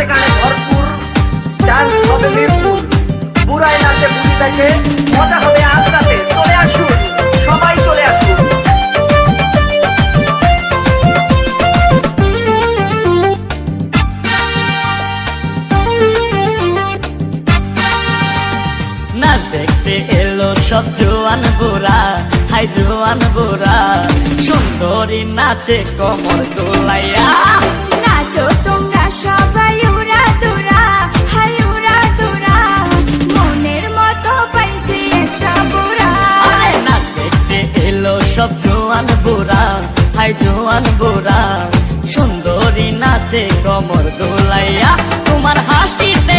নাচে ভরপুর ডান্স হবে মিরপুর বুড়াই নাচে বুড়ি দেখে, মজা হবে আজ চলে আসুন, সবাই চলে আসুন। নাচ দেখতে এলো সব জোয়ান বুড়া, হাই জোয়ান বুড়া। সুন্দরী নাচে কমর দোলাইয়া। জোয়ান বুড়া হাই জোয়ান বুড়া। সুন্দরী নাচে কমর দোলাইয়া তোমার হাসিতে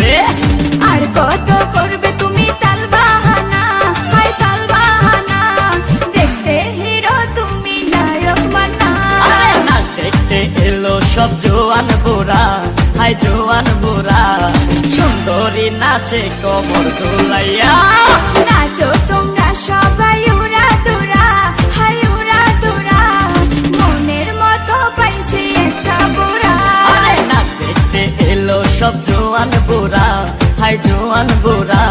সব জোয়ান বুড়া হাই জোয়ান বুড়া সুন্দরী নাচে কমর দোলাইয়া। নাচো তোমরা সবাই উড়া দুরা হাই উড়া দুরা। মনের মতো পাইছি একটা বুড়া আরে নাচ দেখতে এলো সব জোয়ান বুড়া হাই জোয়ান বুড়া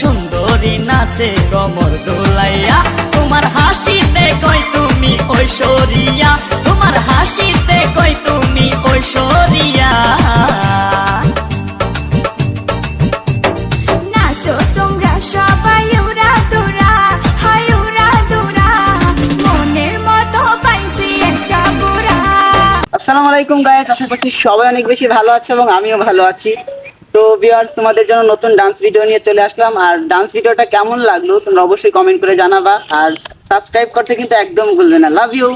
সুন্দরী নাচে কমর দোলাইয়া। তোমার হাসিতে কই তুমি ঐশ্বরিয়া। তোমার হাসিতে আসসালামু আলাইকুম গাইজ আশা করছি সবাই অনেক বেশি ভালো আছে এবং আমিও ভালো আছি। তো ভিউয়ার্স তোমাদের জন্য নতুন ডান্স ভিডিও নিয়ে চলে আসলাম। আর ডান্স ভিডিওটা কেমন লাগল, তোমরা অবশ্যই কমেন্ট করে জানাবা। আর সাবস্ক্রাইব করতে কিন্তু একদম ভুলবে না। Love you